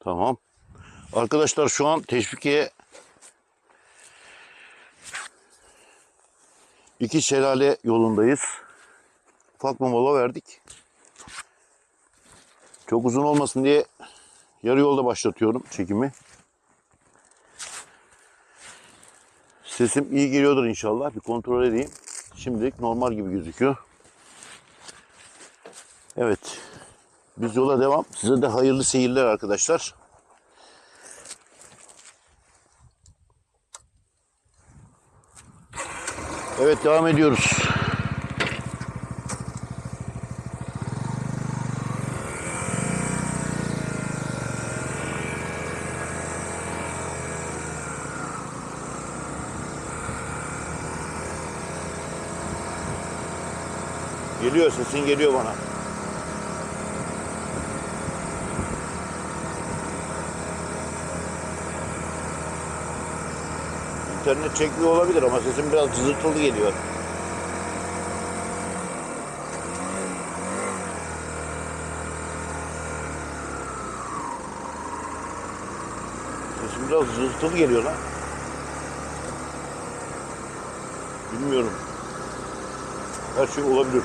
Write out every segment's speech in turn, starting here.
Tamam. Arkadaşlar şu an teşvikiye iki şelale yolundayız. Ufak bir mola verdik. Çok uzun olmasın diye yarı yolda başlatıyorum çekimi. Sesim iyi geliyordur inşallah. Bir kontrol edeyim. Şimdilik normal gibi gözüküyor. Evet. Biz yola devam. Size de hayırlı seyirler arkadaşlar. Evet devam ediyoruz. Geliyor sesin geliyor bana. İnternet çekmiyor olabilir ama sesim biraz cızırtılı geliyor. Sesim biraz cızırtılı geliyor lan. Bilmiyorum. Her şey olabilir.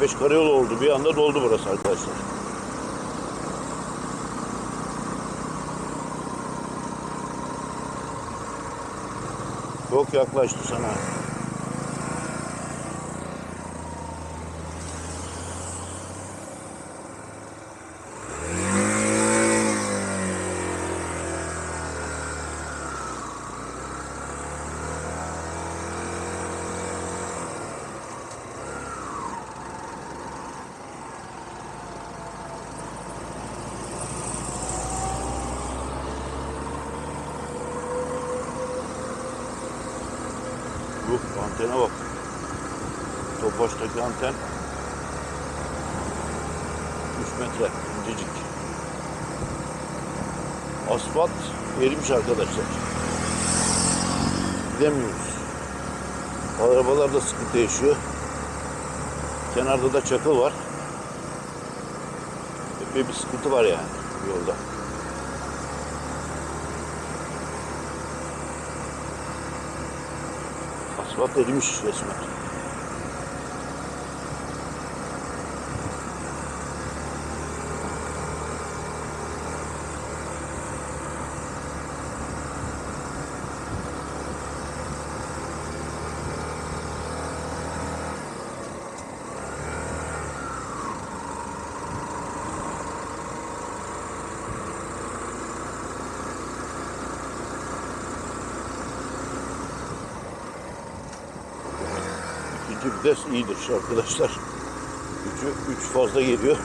E5 karayolu oldu. Bir anda doldu burası arkadaşlar. Çok yaklaştı sana. Yuh antene bak. Topaçtaki anten 3 metre incecik. Asfalt erimiş arkadaşlar. Gidemiyoruz. Arabalar da sıkıntı yaşıyor. Kenarda da çakıl var. Epey bir sıkıntı var yani yolda. Asfalt erimiş resmen. İkinci vites iyidir arkadaşlar. Üçü, üç fazla geliyor.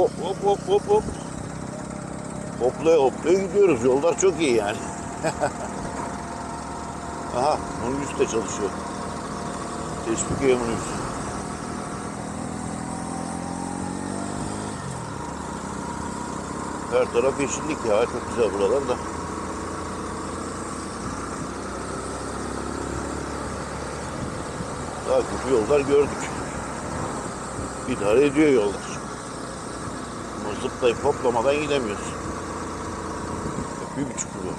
hop hop hop hop hop. Hoplaya hoplaya gidiyoruz. Yollar çok iyi yani. Aha minibüs de çalışıyor. Teşvikiye minibüs. Her taraf yeşillik ya. Çok güzel buralar da. Daha kötü yollar gördük. İdare ediyor yollar. Zıplayıp hoplamadan gidemiyorsun. Bir çukur var.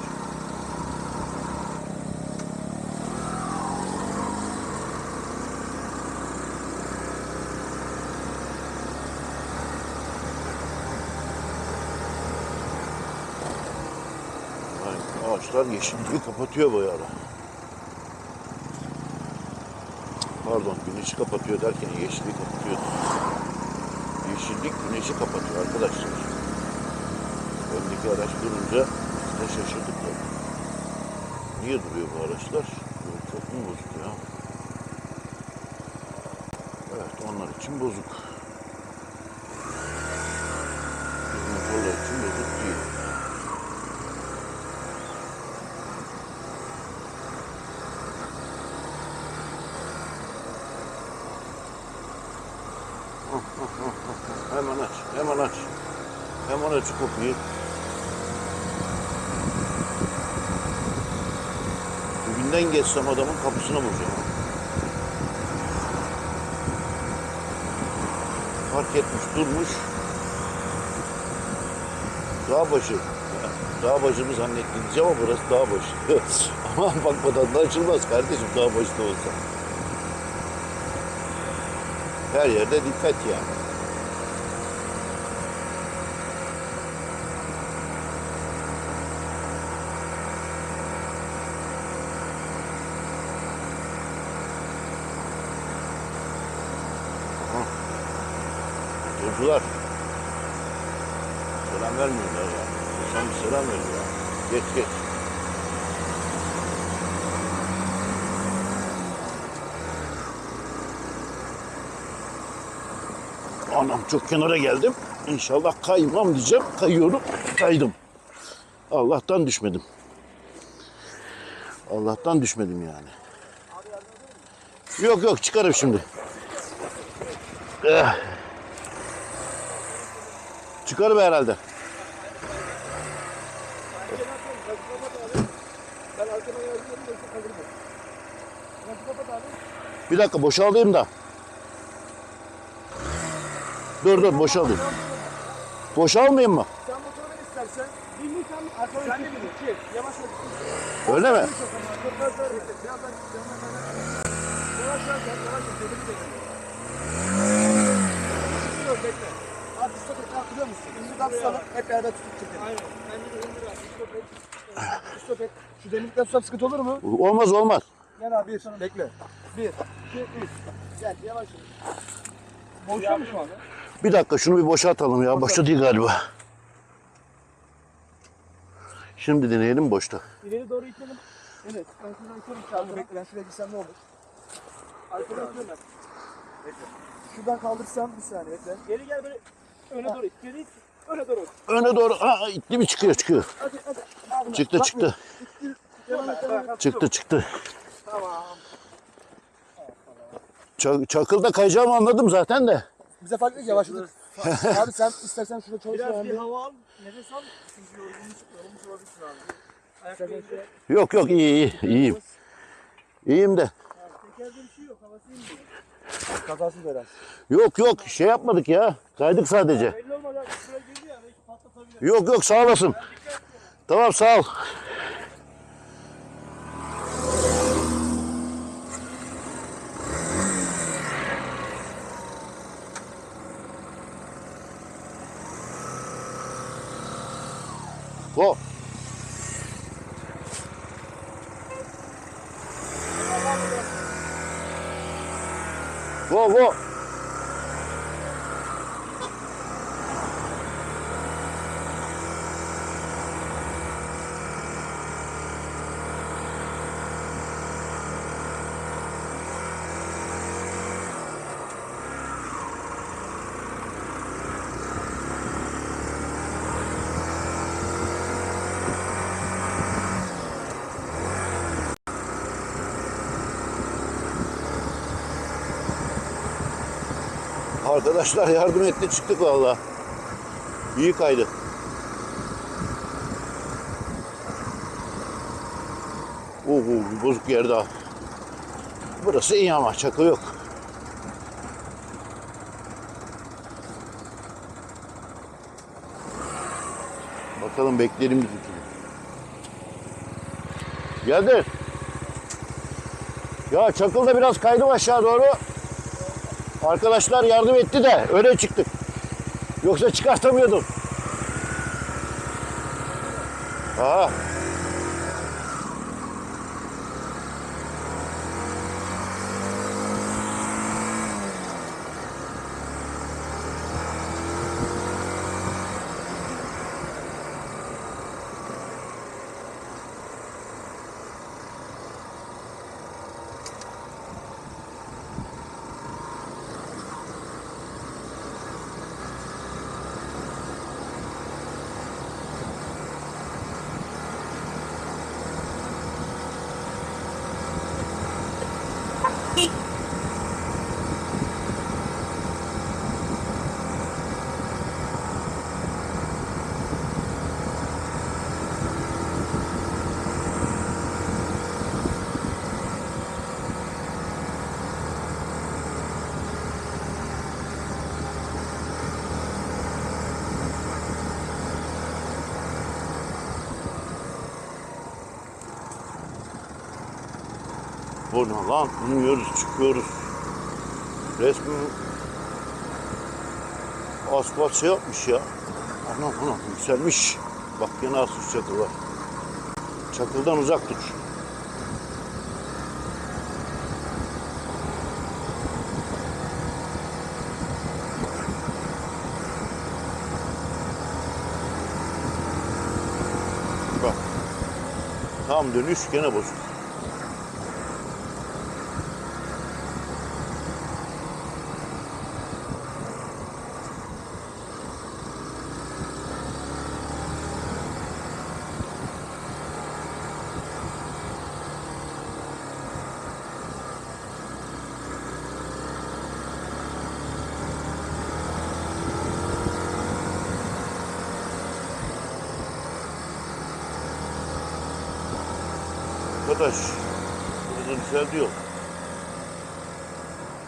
Yani ağaçlar yeşilliği kapatıyor bu ara. Pardon güneşi kapatıyor derken yeşilliği kapatıyor. Yeşillik güneşi kapatıyor arkadaşlar. Öndeki araç durunca biz de şaşırdık tabii. Niye duruyor bu araçlar? Çok mu bozuk ya? Evet onlar için bozuk. Bizim motorlar için bozuk değil. Hemen aç, hemen aç. Hemen aç kapıyı. Dibinden geçsem adamın kapısına vuracağım. Fark etmiş, durmuş. Dağ başı. Dağ başı mı zannettin diyeceğim ama burası dağ başı. ama bakmadan da açılmaz kardeşim dağ başı da olsa. Her yerde dikkat yani. Motorcular. Selam vermiyorlar ya. Bir selam veriyor. Geç geç. Anam çok kenara geldim. İnşallah kaymam diyeceğim. Kayıyorum. Kaydım. Allah'tan düşmedim. Allah'tan düşmedim yani. Yok yok çıkarım şimdi. Eh. Çıkarım herhalde. Bir dakika boşalayım da. Dur dur boşalayım. Boşalmayayım mı? Sen motoru ver istersen. Binlik sen arkama Sen de bin. Ki yavaş yavaş. Öyle mi? Dur dur dur. Birazdan yanına Yavaş yavaş yavaş yavaş. Deli bir bekle. Dur bekle. Abi stop et. Hatırlıyor musun? Ünlü kapsalım. Hep beraber tutup çekelim. Aynen. Bence de ünlü var. Stop et. Stop et. Şu demirlikten tutsam sıkıntı olur mu? Olmaz olmaz. Gel abi bir. Bekle. Bir. iki, üç. Gel yavaş yavaş. Boşuyor mu şu anda? Bir dakika şunu bir boşaltalım ya. Boşta değil galiba. Şimdi deneyelim boşta. İleri doğru itelim. Evet. Ben şuradan itelim. Bekle ben şuraya gitsem ne olur? Arkadan itiyorum ben. Bekle. Şuradan kaldırsam bir saniye bekle. Geri gel böyle öne doğru it. Geri it. Öne doğru. Öne doğru. Aa, itti mi çıkıyor çıkıyor. Hadi hadi. Çıktı bak, çıktı. Çıktı çıktı. Tamam. Çakılda kayacağımı anladım zaten de. Bize fark yok yavaşladık. abi sen istersen şurada çalış. Biraz bir hava al, nefes al. Çünkü yorgunmuş, yorulmuş olabilirsin abi. Ayakta. Yok yok iyi iyi iyiyim. İyiyim de. Tekerde bir şey yok, havası inmiyor. Kazasız biraz. Yok yok şey yapmadık ya. Kaydık sadece. Belli olmadan şuraya girdi ya, belki patlatabilir. Yok yok sağ olasın. Tamam sağ ol. Arkadaşlar yardım etti çıktık valla. İyi kaydı. Oho bir bozuk yer daha. Burası iyi ama çakı yok. Bakalım bekleyelim bizimkini. Geldi. Ya çakıl da biraz kaydım aşağı doğru. Arkadaşlar yardım etti de öyle çıktık. Yoksa çıkartamıyordum. Aa. Bu ne lan? İniyoruz, çıkıyoruz. Resmen asfalt şey yapmış ya. Anam anam yükselmiş. Bak yine asıl çakıl var. Çakıldan uzak dur. Bak. Tam dönüş gene bozuk. Arkadaş, burada güzel diyor.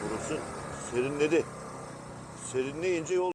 Burası serinledi. Serinleyince yol